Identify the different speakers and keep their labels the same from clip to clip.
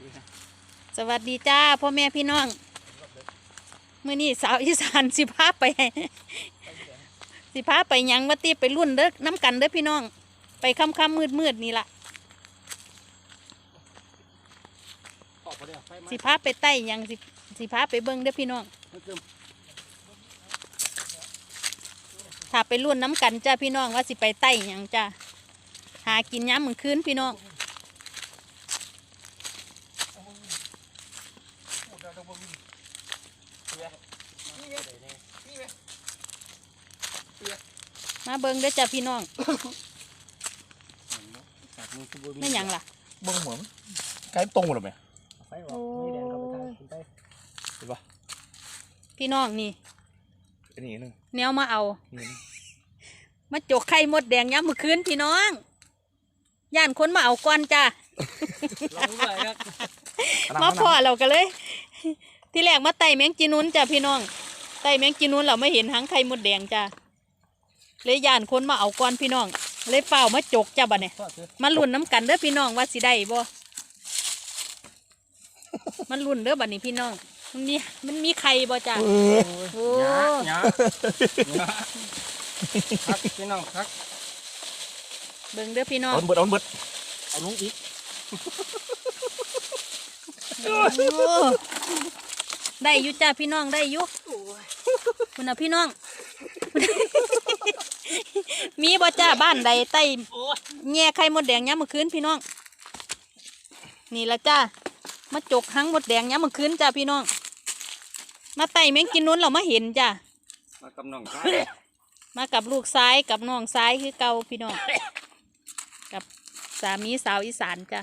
Speaker 1: สิ
Speaker 2: สวัสดีจ้าพ่อแม่พี่น้องมื้อนี้สาวอีสานสิพาไป สิพาไปหยังวัตีไปรุ่นเด้อน้ำกันเด้อพี่น้อง ไปค่ำค่ำมืดมืดๆนี่ล่ะ
Speaker 1: ออกไปเดี๋ยวไฟไหม้
Speaker 2: สิพาไปไต่หยังสิสิพาไปเบิ่งเด้อพี่น้อง
Speaker 1: มันคือ
Speaker 2: ถ้าไปรุ่นน้ำกันจ้าพี่น้องว่าสิไปไต่หยังจ้าหากินย้ำมือคืนพี่น้อง มาเบิ่งเด้อจ้าพี่น้อง
Speaker 1: จากมือคือบ่มี
Speaker 2: ไม่หยังล่ะ
Speaker 3: เบิ่งเหมือนไกลตรงหมดเลยไหม
Speaker 1: ไฟออกมีแดงเข้าไปทางขึ้นไป
Speaker 3: เห็นปะ
Speaker 2: พี่น้องนี่
Speaker 3: อันนี้นึง
Speaker 2: แนวมาเอา
Speaker 3: นี่นึง
Speaker 2: มาจกไข่มดแดงย้ำมือคืนพี่น้อง ย่านคนมาเอาก่อนจ้า
Speaker 1: ลองด้วยครับ
Speaker 2: มาพอเราก็เลย ที่แรกมาไต่แมงจีนุนจ้ะพี่น้อง ไต่แมงจีนุนเราไม่เห็นหางไข่มดแดงจ้ะเลยย่านคนมาเอาก่อนพี่น้อง เลยเฝ้ามาจกจ้ะบัดเนี่ย
Speaker 1: ทอดเถอะ
Speaker 2: มาลุ้นน้ำกันเด้อพี่น้องว่าสิได้บ่มันลุ้นเด้อบัดนี้พี่น้อง มันมีมันมีไข่บ่จ้ะโอ้
Speaker 1: หยาหยาหยาพักพี่น้องพัก
Speaker 2: เบิ่งเด้อพี่น้อง
Speaker 3: เอาเบิดเอาเบิด
Speaker 1: เอาลงอีก
Speaker 2: โอ้ ได้อยู่จ้ะพี่น้องได้อยู่คุณน่ะพี่น้อง มีบ่จ้าบ้านใดใต้
Speaker 1: โอ้ย
Speaker 2: แง่ไข่มดแดงย้ำมื่อคืนพี่น้อง นี่ละจ้ามาจกหังมดแดงย้ำมื่อคืนจ้าพี่น้อง มาไต่แมงกินนู้นเรามาเห็นจ้า
Speaker 1: มากำน้องกัน
Speaker 2: มากับลูกซ้ายกับน้องซ้ายคือเก่าพี่น้อง กับสามีสาวอีสานจ้า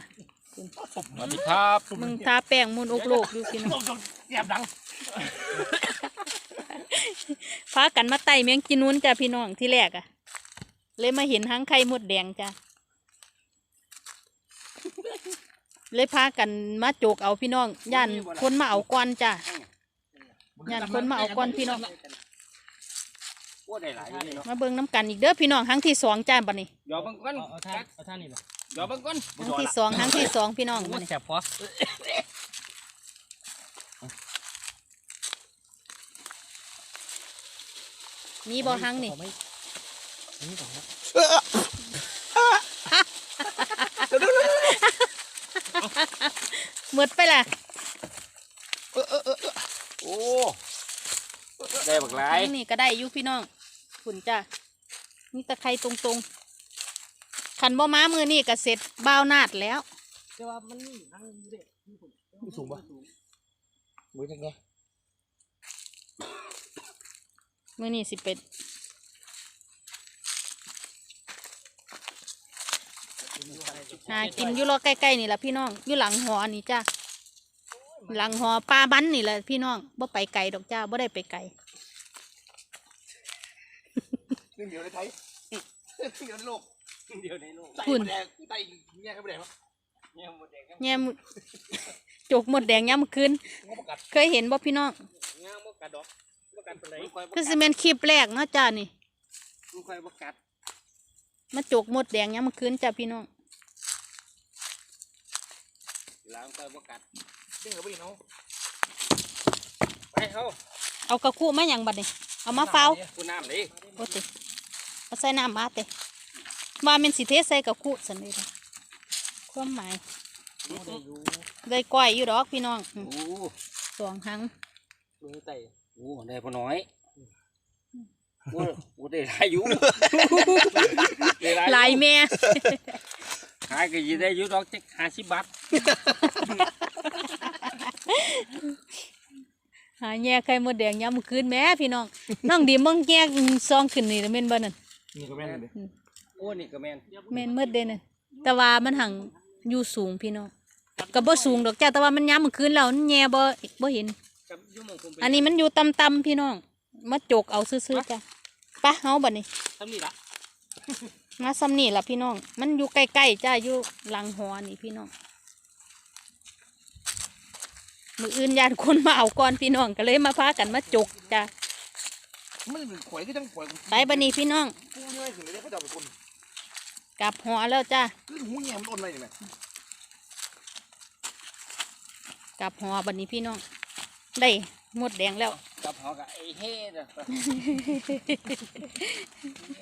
Speaker 1: สวัสดีครับ
Speaker 2: มึงทาแป้งมุนอกโลกอยู่พี่น้อง
Speaker 3: เสียบดัง
Speaker 2: พากันมาไต่แมงกินนู้นจ้าพี่น้องที่แรกอะเลยมาเห็นหังไข่มดแดงจ้าเลยพากันมาโจกเอาพี่น้องย่านคนมาเอาก่อนจ้าย่านคนมาเอาก่อนพี่น้อง
Speaker 1: โอ้ได้หลายอยู่นี่เนาะ
Speaker 2: มาเบิ่งน้ำกันอีกเด้อพี่น้องครั้งที่สองจ้าบัดนี้
Speaker 1: เดี๋ยวเบังก้อนเอาท่าเอาท่านี่เลยเดี๋ยวเบังก้อน
Speaker 2: ครั้งที่สองครั้งที่สองพี่น้องบั
Speaker 1: มั
Speaker 2: ด
Speaker 1: น
Speaker 2: นี้
Speaker 1: แสบพอ
Speaker 2: มีบ่ครั้งนี่
Speaker 1: นี่ก่อนครับ
Speaker 2: หมดไปละ
Speaker 1: โอ้ได้บักหลาย
Speaker 2: รั้งนี้ก็ได้อยู่พี่น้องขุนจ้านี่ตะไคร้ตรงๆขันบ่ม้ามือนี่ก็เสร็จบ้าวนาดแล้ว
Speaker 1: แต่ว่ามันนี่นั่งเด็ก
Speaker 3: สูงปะมือจังไง
Speaker 2: มือนี่สิเป็นหากินอยู่รอใกล้ๆนี่แหละพี่น้องอยู่หลังหอนี่จ้าหลังหอปลาบันนี่แหละพี่น้องบ่ไปไกลดอกจ้าบ่ได้ไปไกล
Speaker 3: นี่เดียวในไทยเดียวในโลก
Speaker 1: เดียวในโลก
Speaker 3: ไต่
Speaker 2: คุณ
Speaker 3: มดแดงไต่แง่เข้าไปแดงวะ
Speaker 1: เนี่ยหมดแดงครับ
Speaker 2: แง่มจกหมดแดงย้ำคืน
Speaker 3: งอประกัด
Speaker 2: เคยเห็นบ่พี่น้อง
Speaker 1: งามบ่กัดดอก บ่กัดปานใด
Speaker 2: คือสิเมนคลิปแรกเนาะจ้านี่
Speaker 1: มันค่อยบ่กัด
Speaker 2: มาจกหมดแดงย้ำคืนจ้าพี่น้อง
Speaker 1: หลังค่อยบ่กัด
Speaker 3: เด้งเข้าไปอีกเนาะ
Speaker 1: ไปเฮา
Speaker 2: เอากระคู่มาอย่างบัดนี่เอามาเฝ้า
Speaker 1: กูน้ำดิ
Speaker 2: โอ้ติเอาใส่น้ำมาเตะว่าแมันสิเทใส่กระคู่สันเลยนะความหมาย
Speaker 1: ได้อยู่
Speaker 2: ได้ก้อยอยู่ดอกพี่น้องอืม
Speaker 1: โอ้
Speaker 2: สองหัง
Speaker 1: มือไต่โอ้ได้พอน้อย โอ้โอ้ได้หลายอยู่ได้หลาย
Speaker 2: ลายแม่
Speaker 1: ขายก็สิได้อยู่ดอกจัก50บาท
Speaker 2: หาแย่ไข่มดแดงย้ำคืนแม่พี่น้อง น้องดีมึงแย่ซองขึ้นนี่แม่นบ่นั่น
Speaker 3: นี่ก็แม่นเลย
Speaker 1: โอ้นี่ก็แม่น
Speaker 2: แม่นหมดเด้นั่นแต่ว่ามันหังอยู่สูงพี่น้องก็บ่สูงดอกจ้าแต่ว่ามันย้ำคืนแล้วมันแย่บ่บ่เห็น
Speaker 1: กับอยู่หม่องผมไป
Speaker 2: อันนี้มันอยู่ต่ำๆพี่น้อง มาจกเอาซื่อๆจ้ะไปะเฮาบัดนี้
Speaker 1: ทำนี่ล่ะ
Speaker 2: มาซ้ำนี่ล่ะพี่น้อง มันอยู่ใกล้ๆจ้าอยู่หลังหอนี่พี่น้อง มืออื่นญาติคนมาเอาก่อนพี่น้องก็เลยมาพากันมาจกจ้ะ
Speaker 3: มันเป็นข่อยก็จังข่อย
Speaker 2: ไปบัดนี้พี่น้อง
Speaker 3: กูยังไงถึงได้เขาจะเอาไปคน
Speaker 2: กลับหอแล้วจ้า
Speaker 3: คือหูแง่มันอ่อนไปนี่แม่
Speaker 2: กลับหอบัดนี้พี่น้อง ได้หมดแดงแล้ว
Speaker 1: กับหอกับไอ้เฮ็ดอะ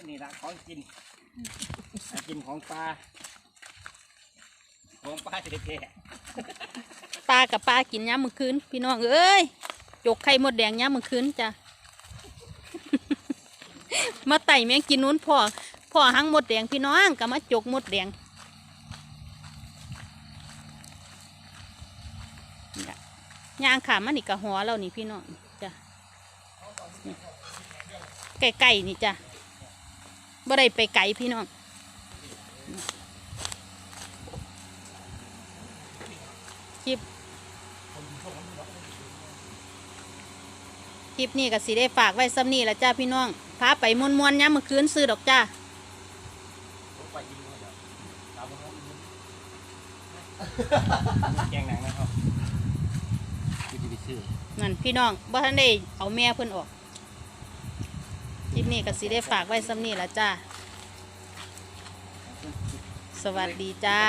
Speaker 1: นี่ละของกินหากินของปลาของปลาเด็ด
Speaker 2: ปลากับปลากินย้ำมือคืนพี่น้องเอ้ยจกไข่หมดแดงย้ำมือคืนจ้ะ มาไต่แมงกินนู้นพ่อพ่อหังหมดแดงพี่น้องก็มาจกหมดแดงนี่ล่ะย่างขามันนี่กะหัวเรานี่พี่น้อง จ้ะนี่ไก่ๆนี่จ้ะบ่ได้ไปไก่พี่น้องคลิปคลิปนี้ก็สิได้ฝากไว้ซ้ำนี่ละจ้าพี่น้องพาไปมวนมวนๆย้ำเมื่อคืนซื้อดอกจ้า
Speaker 1: ๆแกงหนังนะครับกูจะไปซื้อ
Speaker 2: นั่นพี่น้องบ่ทันได้เอาแม่เพิ่นออกค ลิปนี้ก็สิได้ฝากไว้ซ้ำนี่ละจ้า สวัสดีจ้า